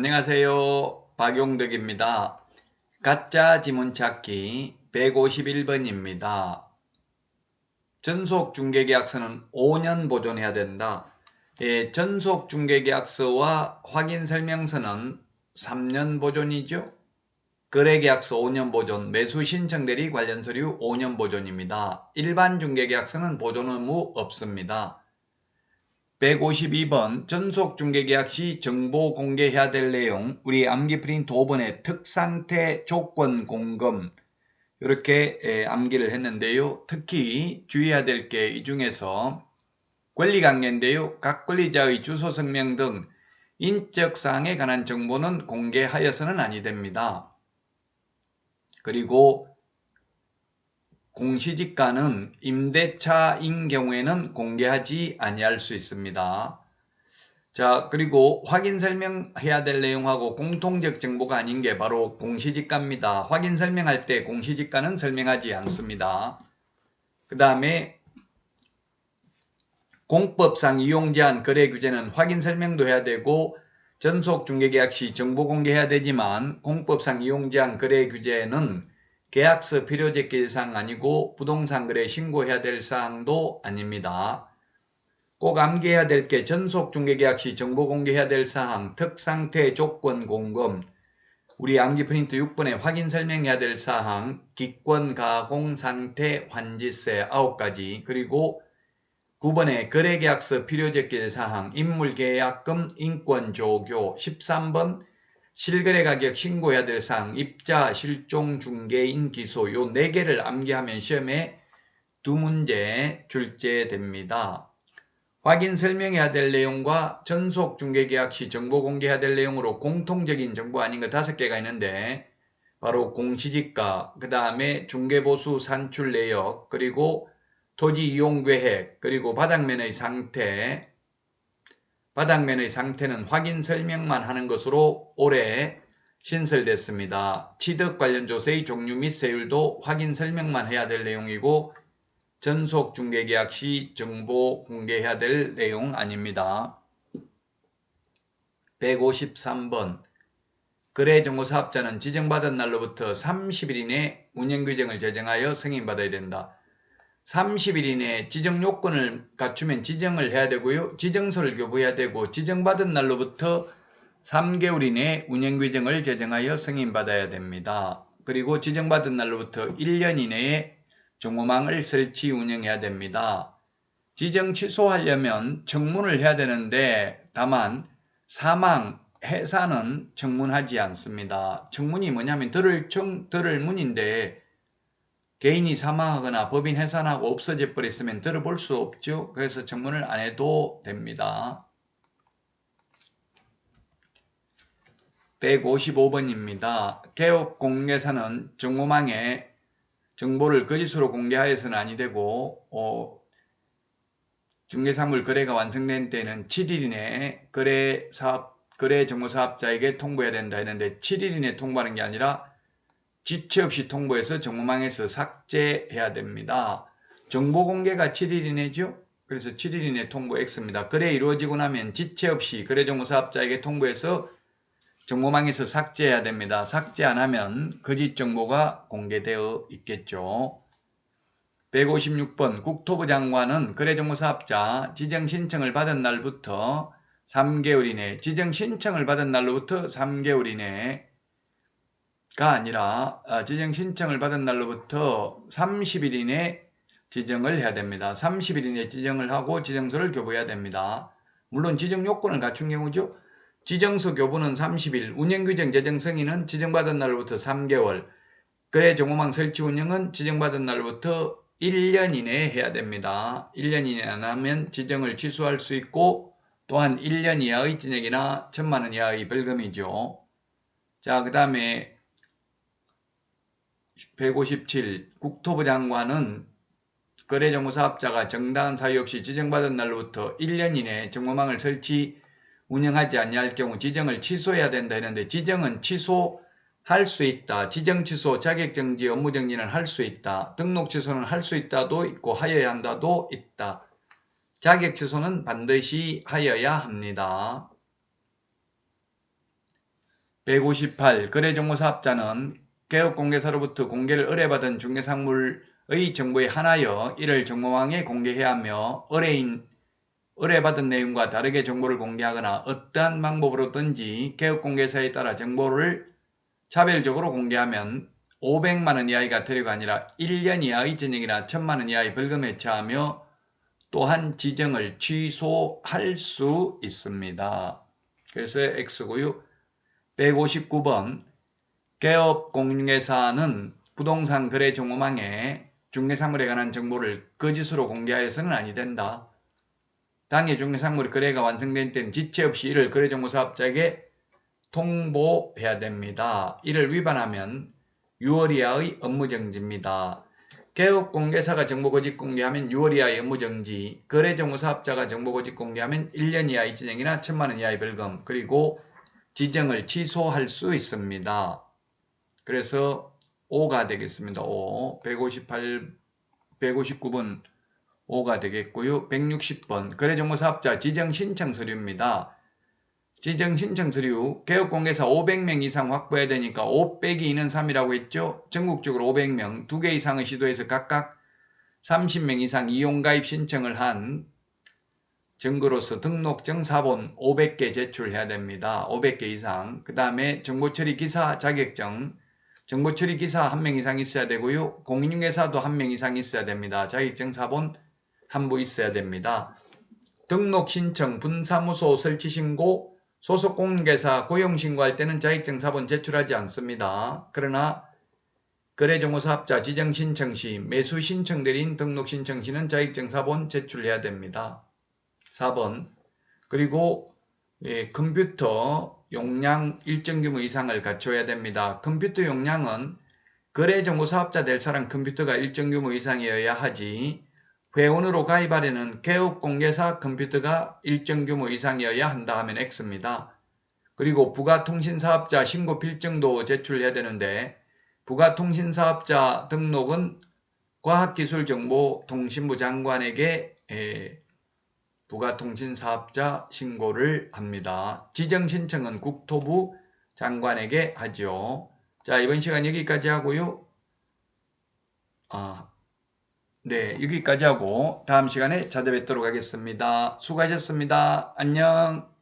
안녕하세요. 박용덕입니다. 가짜 지문 찾기 151번입니다. 전속 중개계약서는 5년 보존해야 된다. 예, 전속 중개계약서와 확인 설명서는 3년 보존이죠. 거래계약서 5년 보존, 매수 신청 대리 관련 서류 5년 보존입니다. 일반 중개계약서는 보존 의무 없습니다. 152번 전속 중개계약 시 정보 공개해야 될 내용 우리 암기 프린트 5번의 특상태 조건 공금 이렇게 에, 암기를 했는데요. 특히 주의해야 될 게 이 중에서 권리관계인데요. 각 권리자의 주소 성명 등 인적 사항에 관한 정보는 공개하여서는 아니 됩니다. 그리고 공시지가는 임대차인 경우에는 공개하지 아니할 수 있습니다. 자, 그리고 확인 설명해야 될 내용하고 공통적 정보가 아닌 게 바로 공시지가입니다. 확인 설명할 때 공시지가는 설명하지 않습니다. 그 다음에 공법상 이용 제한 거래 규제는 확인 설명도 해야 되고 전속 중개계약 시 정보 공개해야 되지만 공법상 이용 제한 거래 규제는 계약서 필요 제기 사항 아니고 부동산 거래 신고해야 될 사항도 아닙니다. 꼭 암기해야 될 게 전속 중개계약 시 정보 공개해야 될 사항, 특상태 조건 공금, 우리 암기 프린트 6번에 확인 설명해야 될 사항, 기권 가공 상태 환지세 9가지, 그리고 9번에 거래계약서 필요적기 사항, 인물계약금, 인권조교, 13번 실거래 가격 신고해야 될 사항, 입자, 실종, 중개인, 기소 요 네 개를 암기하면 시험에 두 문제 출제됩니다. 확인 설명해야 될 내용과 전속 중개계약 시 정보 공개해야 될 내용으로 공통적인 정보 아닌 거 다섯 개가 있는데 바로 공시지가, 그 다음에 중개보수 산출 내역, 그리고 토지 이용 계획, 그리고 바닥면의 상태, 바닥면의 상태는 확인 설명만 하는 것으로 올해 신설됐습니다. 취득 관련 조세의 종류 및 세율도 확인 설명만 해야 될 내용이고 전속 중개계약 시 정보 공개해야 될 내용 아닙니다. 153번 거래정보사업자는 지정받은 날로부터 30일 이내 운영규정을 제정하여 승인받아야 된다. 30일 이내에 지정 요건을 갖추면 지정을 해야 되고요. 지정서를 교부해야 되고 지정받은 날로부터 3개월 이내에 운영규정을 제정하여 승인받아야 됩니다. 그리고 지정받은 날로부터 1년 이내에 정보망을 설치 운영해야 됩니다. 지정 취소하려면 청문을 해야 되는데 다만 사망, 해산은 청문하지 않습니다. 청문이 뭐냐면 들을 청, 들을 문인데 개인이 사망하거나 법인 해산하고 없어져 버렸으면 들어볼 수 없죠. 그래서 청문을 안 해도 됩니다. 155번입니다. 개업 공개사는 정보망에 정보를 거짓으로 공개하여서는 아니 되고 어, 중개사물 거래가 완성된 때는 7일 이내에 거래 사업 거래 정보 사업자에게 통보해야 된다 했는데 7일 이내 통보하는 게 아니라 지체 없이 통보해서 정보망에서 삭제해야 됩니다. 정보 공개가 7일 이내죠? 그래서 7일 이내 통보 X입니다. 거래 이루어지고 나면 지체 없이 거래정보 사업자에게 통보해서 정보망에서 삭제해야 됩니다. 삭제 안 하면 거짓 정보가 공개되어 있겠죠. 156번 국토부 장관은 거래정보 사업자 지정 신청을 받은 날부터 3개월 이내 지정 신청을 받은 날로부터 3개월 이내 가 아니라 아, 지정 신청을 받은 날로부터 30일 이내 지정을 해야 됩니다. 30일 이내 지정을 하고 지정서를 교부해야 됩니다. 물론 지정 요건을 갖춘 경우죠. 지정서 교부는 30일, 운영규정 제정 승인은 지정받은 날로부터 3개월, 거래 정보망 설치 운영은 지정받은 날로부터 1년 이내에 해야 됩니다. 1년 이내 안 하면 지정을 취소할 수 있고 또한 1년 이하의 진액이나 1천만 원 이하의 벌금이죠. 자, 그 다음에 157 국토부 장관은 거래정보 사업자가 정당한 사유 없이 지정받은 날로부터 1년 이내에 정보망을 설치 운영하지 아니할 경우 지정을 취소해야 된다 했는데 지정은 취소할 수 있다. 지정 취소, 자격 정지, 업무 정지는 할 수 있다. 등록 취소는 할 수 있다도 있고 하여야 한다도 있다. 자격 취소는 반드시 하여야 합니다. 158. 거래정보 사업자는 개업공개사로부터 공개를 의뢰받은 중개상물의 정보에 한하여 이를 정보망에 공개해야 하며 의뢰인 의뢰받은 내용과 다르게 정보를 공개하거나 어떠한 방법으로든지 개업공개사에 따라 정보를 차별적으로 공개하면 500만 원 이하의 가태료가 아니라 1년 이하의 징역이나 1000만 원 이하의 벌금에 처하며 또한 지정을 취소할 수 있습니다. 그래서 X고요. 159번 개업 공인중개사는 부동산 거래 정보망에 중개사물에 관한 정보를 거짓으로 공개하여서는 아니 된다. 당해 중개사물 거래가 완성된 때는 지체 없이 이를 거래정보사업자에게 통보해야 됩니다. 이를 위반하면 6월 이하의 업무정지입니다. 개업공개사가 정보고집 공개하면 6월 이하의 업무정지, 거래정보사업자가 정보고집 공개하면 1년 이하의 진행이나 1천만원 이하의 벌금, 그리고 지정을 취소할 수 있습니다. 그래서 5가 되겠습니다. 5, 158, 159번 5가 되겠고요. 160번 거래정보사업자 지정신청 서류입니다. 지정신청 서류 개업공개사 500명 이상 확보해야 되니까 5 빼기 2는 3이라고 했죠. 전국적으로 500명, 2개 이상의 시도에서 각각 30명 이상 이용가입 신청을 한 증거로서 등록증 사본 500개 제출해야 됩니다. 500개 이상. 그 다음에 정보처리 기사 자격증, 정보 처리 기사 1명 이상 있어야 되고요. 공인중개사도 1명 이상 있어야 됩니다. 자격증 사본 한 부 있어야 됩니다. 등록 신청, 분사무소 설치 신고, 소속 공인중개사 고용 신고할 때는 자격증 사본 제출하지 않습니다. 그러나 거래정보사업자 지정 신청 시, 매수 신청 대리인 등록 신청 시는 자격증 사본 제출해야 됩니다. 4번 그리고 예, 컴퓨터 용량 일정 규모 이상을 갖춰야 됩니다. 컴퓨터 용량은 거래 정보 사업자 될 사람 컴퓨터가 일정 규모 이상이어야 하지 회원으로 가입하려는 개업 공개사 컴퓨터가 일정 규모 이상이어야 한다 하면 X입니다. 그리고 부가통신사업자 신고 필증도 제출해야 되는데 부가통신사업자 등록은 과학기술정보통신부 장관에게 에, 부가통신사업자 신고를 합니다. 지정신청은 국토부 장관에게 하죠. 자 이번 시간 여기까지 하고요. 아, 네 여기까지 하고 다음 시간에 찾아뵙도록 하겠습니다. 수고하셨습니다. 안녕